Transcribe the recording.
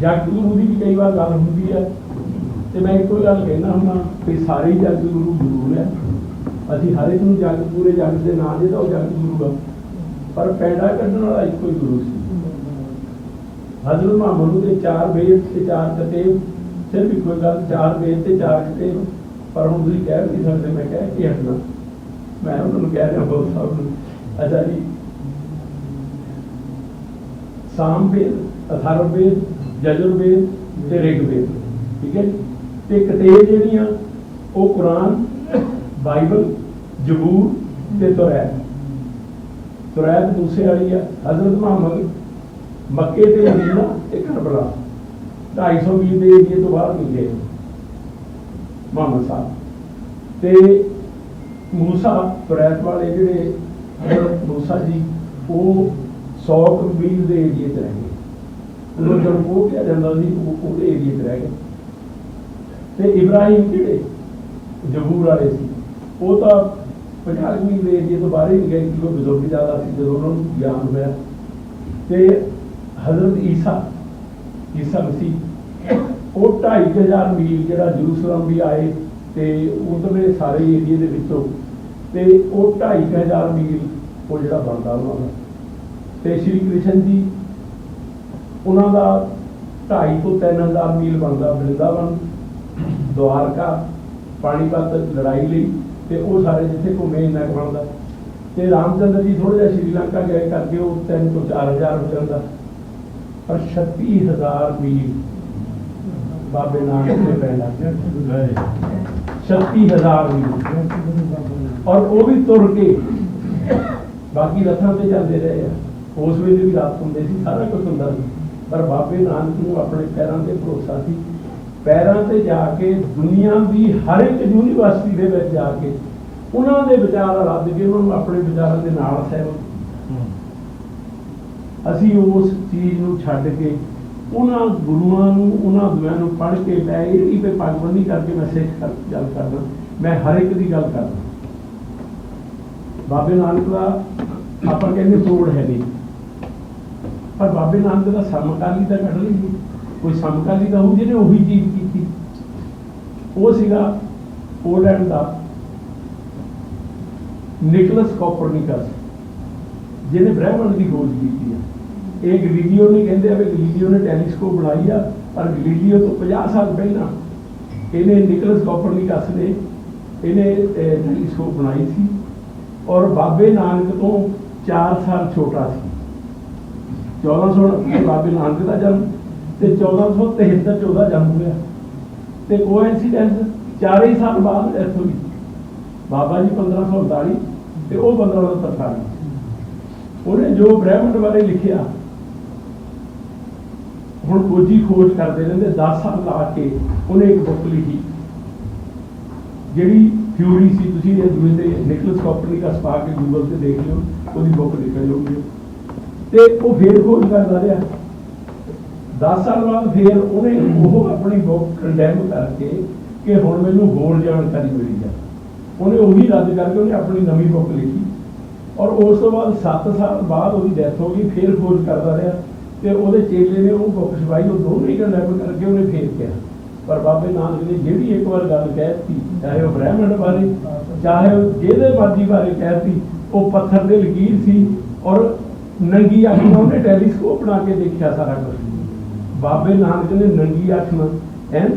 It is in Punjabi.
ਜਗਤ ਗੁਰੂ ਦੀ ਵੀ ਕਈ ਵਾਰ ਗੱਲ ਹੁੰਦੀ ਹੈ ਤੇ ਮੈਂ ਇੱਕੋ ਗੱਲ ਕਹਿਣਾ ਹੁੰਦਾ ਕਿ ਸਾਰੇ ਹੀ ਜਗਤ ਗੁਰੂ ਜ਼ਰੂਰ ਹੈ। ਅਸੀਂ ਹਰ ਇੱਕ ਨੂੰ ਜਗਤ ਪੂਰੇ ਜਗਤ ਦੇ ਨਾਂ ਦੇ ਤਾਂ ਉਹ ਜਗਤ ਗੁਰੂ ਆ। ਪਰ ਪੈਦਾ ਕੱਢਣ ਵਾਲਾ ਇੱਕੋ ਹੀ ਗੁਰੂ ਸੀ। ਹਜ਼ਰਤ ਮੁਹੰਮਦ ਨੂੰ ਚਾਰ ਵੇਦ ਤੇ ਚਾਰ ਕਤੇਬ, ਸਿਰਫ ਇੱਕੋ ਗੱਲ, ਚਾਰ ਵੇਦ ਤੇ ਚਾਰ ਕਤੇਬ। ਪਰ ਹੁਣ ਤੁਸੀਂ ਕਹਿ ਨਹੀਂ ਸਕਦੇ, ਮੈਂ ਕਹਿ ਕੇ ਹਟਣਾ। ਮੈਂ ਉਹਨਾਂ ਨੂੰ ਕਹਿ ਰਿਹਾ ਬਹੁਤ ਸਭ ਨੂੰ। ਅੱਛਾ ਜੀ। ਸਾਮ ਵੇਦ ਅਥਰਵ ਵੇਦ ਜਜੁਰ ਵੇਦ ਤੇ ਰਿਗ ਠੀਕ ਹੈ? ਜੀ? ਤੇ ਕਤੇਬ ਜਿਹੜੀਆਂ, ਉਹ ਕੁਰਾਨ, ਬਾਈਬਲ, ਜ਼ਬੂਰ ਤੇ ਤੁਰੈਤ। ਤੁਰੈਤ ਦੂਸਰੇ ਵਾਲੀ ਆ, ਹਜ਼ਰਤ ਮੁਹੰਮਦ, ਮੱਕੇ ਤੇ ਮਦੀਨਾ ਤੇ ਕਰਬਲਾ। 250 ਮੀਲ ਦੇ ਏਰੀਏ ਤੋਂ ਬਾਹਰ ਨਹੀਂ ਗਏ ਮੁਹੰਮਦ ਸਾਹਿਬ। ਤੇ ਮੂਸਾ, ਤੁਰੈਤ ਵਾਲੇ ਜਿਹੜੇ ਮੂਸਾ ਜੀ, ਉਹ 100 ਕੁ ਮੀਲ ਦੇ ਏਰੀਏ 'ਚ ਰਹੇ ਗਏ ਉਹਨਾਂ ਕਿਹਾ ਜਾਂਦਾ ਸੀ, ਉਹ ਉਹਦੇ ਏਰੀਏ 'ਚ ਰਹਿ ਗਏ। ਤੇ ਇਬਰਾਹੀਮ ਜਿਹੜੇ ਜਬੂਰ ਵਾਲੇ ਸੀ। ਉਹ ਤਾਂ 50 ਮੀਲ ਦੇ ਏਰੀਏ ਤੋਂ ਬਾਹਰ ਹੀ ਨਹੀਂ ਗਏ ਕਿਉਂਕਿ ਬਜ਼ੁਰਗ ਜ਼ਿਆਦਾ ਸੀ, ਜਦੋਂ ਉਹਨਾਂ ਨੂੰ ਗਿਆਨ ਹੋਇਆ। ਤੇ ਹਜ਼ਰਤ ਈਸਾ ਈਸਾ ਮਸੀਹ, ਉਹ 2500 ਮੀਲ ਜਿਹੜਾ ਜਰੂਸਲਮ ਵੀ ਆਏ ਤੇ ਉਧਰਲੇ ਸਾਰੇ ਏਰੀਏ ਦੇ ਵਿੱਚੋਂ, ਤੇ ਉਹ 2500 ਮੀਲ ਉਹ ਜਿਹੜਾ ਬਣਦਾ ਉਹਨਾਂ ਦਾ। ਤੇ ਸ਼੍ਰੀ ਕ੍ਰਿਸ਼ਨ ਜੀ ਉਹਨਾਂ ਦਾ 2.5 ਤੋਂ 3000 ਮੀਲ ਬਣਦਾ ਬ੍ਰਿੰਦਾਵਨ ਦੁਆਰਕਾ, ਪਾਣੀਪਤ ਲੜਾਈ ਲਈ ਤੇ ਉਹ ਸਾਰੇ ਜਿੱਥੇ ਘੁੰਮੇ ਇੰਨਾ ਕੁ ਬਣਦਾ। ਤੇ ਰਾਮਚੰਦਰ ਜੀ ਥੋੜਾ ਜਿਹਾ ਸ਼੍ਰੀਲੰਕਾ ਗਏ ਕਰਕੇ ਉਹ 3 ਤੋਂ 4000 ਹੋ ਜਾਂਦਾ ਪਰ 36000 ਮੀਲ ਬਾਬੇ ਨਾਨਕ ਦੇ ਪੈ 36000 ਮੀਲ। ਔਰ ਉਹ ਵੀ ਤੁਰ ਕੇ ਬਾਕੀ ਰਥਾਂ ਤੇ ਜਾਂਦੇ ਰਹੇ ਆ। ਉਸ ਵੇਲੇ ਵੀ ਰਾਤ ਹੁੰਦੇ ਸੀ, ਸਾਰਾ ਕੁਝ ਹੁੰਦਾ ਸੀ। ਪਰ ਬਾਬੇ ਨਾਨਕ ਨੂੰ ਆਪਣੇ ਪੈਰਾਂ ਤੇ ਭਰੋਸਾ ਸੀ। ਪੈਰਾਂ ਤੇ ਜਾ ਕੇ ਦੁਨੀਆ ਦੀ ਹਰ ਇੱਕ ਯੂਨੀਵਰਸਿਟੀ ਦੇ ਵਿੱਚ ਜਾ ਕੇ ਉਹਨਾਂ ਦੇ ਵਿਚਾਰ ਰੱਦ ਕੇ ਉਹਨਾਂ ਨੂੰ ਆਪਣੇ ਵਿਚਾਰਾਂ ਦੇ ਨਾਲ ਸਹਿਮਤ ਅਸੀਂ ਉਸ ਚੀਜ਼ ਨੂੰ ਛੱਡ ਕੇ ਉਹਨਾਂ ਗੁਰੂਆਂ ਨੂੰ, ਉਹਨਾਂ ਦੁਆਵਾਂ ਨੂੰ ਪੜ੍ਹ ਕੇ ਮੈਂ ਇਹ ਨਹੀਂ ਵੀ ਪਗਬੰਦੀ ਕਰਕੇ ਮੈਂ ਸਿੱਖ ਗੱਲ ਕਰਦਾ। ਮੈਂ ਹਰ ਇੱਕ ਦੀ ਗੱਲ ਕਰਦਾ। ਬਾਬੇ ਨਾਨਕ ਦਾ ਆਪਾਂ ਕਹਿੰਦੇ ਤੋੜ ਹੈ ਨਹੀਂ। ਪਰ ਬਾਬੇ ਨਾਨਕ ਦਾ ਸਮਕਾਲੀ ਤਾਂ ਕੱਢ ਲਈ ਕੋਈ ਸਮਕਾਲੀ ਤਾਂ ਉਹ ਜਿਹਨੇ ਉਹੀ ਚੀਜ਼ ਕੀਤੀ। ਉਹ ਸੀਗਾ ਪੋਲੈਂਡ ਦਾ ਨਿਕਲਸ ਕੋਪਰਨਿਕਸ, ਜਿਹਨੇ ਬ੍ਰਹਿਮੰਡ ਦੀ ਖੋਜ ਕੀਤੀ ਹੈ ਇਹ ਗਲੀਲੀਓ ਨੇ ਕਹਿੰਦੇ ਆ ਵੀ ਗਲੀਲੀਓ ਨੇ ਟੈਲੀਸਕੋਪ ਬਣਾਈ ਆ, ਪਰ ਗਲੀਲੀਓ ਤੋਂ 50 ਸਾਲ ਪਹਿਲਾਂ ਇਹਨੇ ਨਿਕਲਸ ਕੋਪਰਨਿਕਸ ਨੇ ਇਹਨੇ ਟੈਲੀਸਕੋਪ ਬਣਾਈ ਸੀ। ਔਰ ਬਾਬੇ ਨਾਨਕ ਤੋਂ 4 ਸਾਲ ਛੋਟਾ ਸੀ। 1400 ਬਾਬੇ ਨਾਨਕ ਦਾ ਜਨਮ ਤੇ 1473 ਚ ਉਹਦਾ ਜਨਮ ਹੋਇਆ। ਤੇ ਕੋਇਨਸੀਡੈਂਸ ਚਾਰੇ ਸਾਲ ਬਾਅਦ ਡੈਥ ਹੋਈ ਬਾਬਾ ਜੀ 1548 ਤੇ ਉਹ 1548 ਉਹਨੇ ਜੋ ਬ੍ਰਹਿਮੰਡ ਬਾਰੇ ਲਿਖਿਆ, ਹੁਣ ਖੋਜੀ ਖੋਜ ਕਰਦੇ ਰਹਿੰਦੇ 10 ਸਾਲ ਲਾ ਕੇ ਉਹਨੇ ਇੱਕ ਬੁੱਕ ਲਿਖੀ। ਜਿਹੜੀ ਥਿਊਰੀ ਸੀ, ਤੁਸੀਂ ਇਹ ਦੂਏ ਤੇ ਨਿਕਲਸ ਕੋਪਰਨਿਕਸ ਪਾ ਕੇ ਗੂਗਲ ਤੇ ਦੇਖ ਲਿਓ, ਉਹਦੀ ਬੁੱਕ ਨਿਕਲ ਜਾਊਗੀ ਤੇ ਉਹ ਫੇਰ ਖੋਜ ਕਰਦਾ ਰਿਹਾ। 10 ਸਾਲ ਬਾਅਦ ਫੇਰ ਉਹਨੇ ਉਹ ਆਪਣੀ ਬੁੱਕ ਕੰਡੈਮ ਕਰਕੇ ਕਿ ਹੁਣ ਮੈਨੂੰ ਹੋਰ ਜਾਣਕਾਰੀ ਮਿਲੀ ਹੈ ਉਹਨੇ ਉਹੀ ਰੱਦ ਕਰਕੇ ਉਹਨੇ ਆਪਣੀ ਨਵੀਂ ਬੁੱਕ ਲਿਖੀ। ਔਰ ਉਸ ਤੋਂ ਬਾਅਦ 7 ਸਾਲ ਬਾਅਦ ਉਹਦੀ ਡੈਥ ਹੋ ਗਈ, ਫੇਰ ਖੋਜ ਕਰਦਾ ਰਿਹਾ ਤੇ ਉਹਦੇ ਚੇਲੇ ਨੇ ਉਹ ਬੁੱਕ ਛਪਾਈ, ਉਹ ਦੋਵੇਂ ਹੀ ਕੰਡੈਮ ਕਰਕੇ ਉਹਨੇ ਫੇਰ ਕਿਹਾ। ਪਰ ਬਾਬੇ ਨਾਨਕ ਨੇ ਜਿਹੜੀ ਇੱਕ ਵਾਰ ਗੱਲ ਕਹਿਤੀ, ਚਾਹੇ ਉਹ ਬ੍ਰਹਿਮੰਡ ਬਾਰੇ, ਚਾਹੇ ਉਹ ਜਿਹਦੇ ਮਰਜ਼ੀ ਬਾਰੇ ਕਹਿਤੀ, ਉਹ ਪੱਥਰ ਦੇ ਲਕੀਰ ਸੀ ਔਰ ਨੰਗੀ ਅੱਖ ਨਾਲ ਉਹਨੇ ਟੈਲੀਸਕੋਪ ਬਣਾ ਕੇ ਦੇਖਿਆ ਸਾਰਾ ਕੁਝ ਬਾਬੇ ਨਾਨਕ ਨੇ ਨੰਗੀ ਅੱਖ ਨਾਲ ਐਨ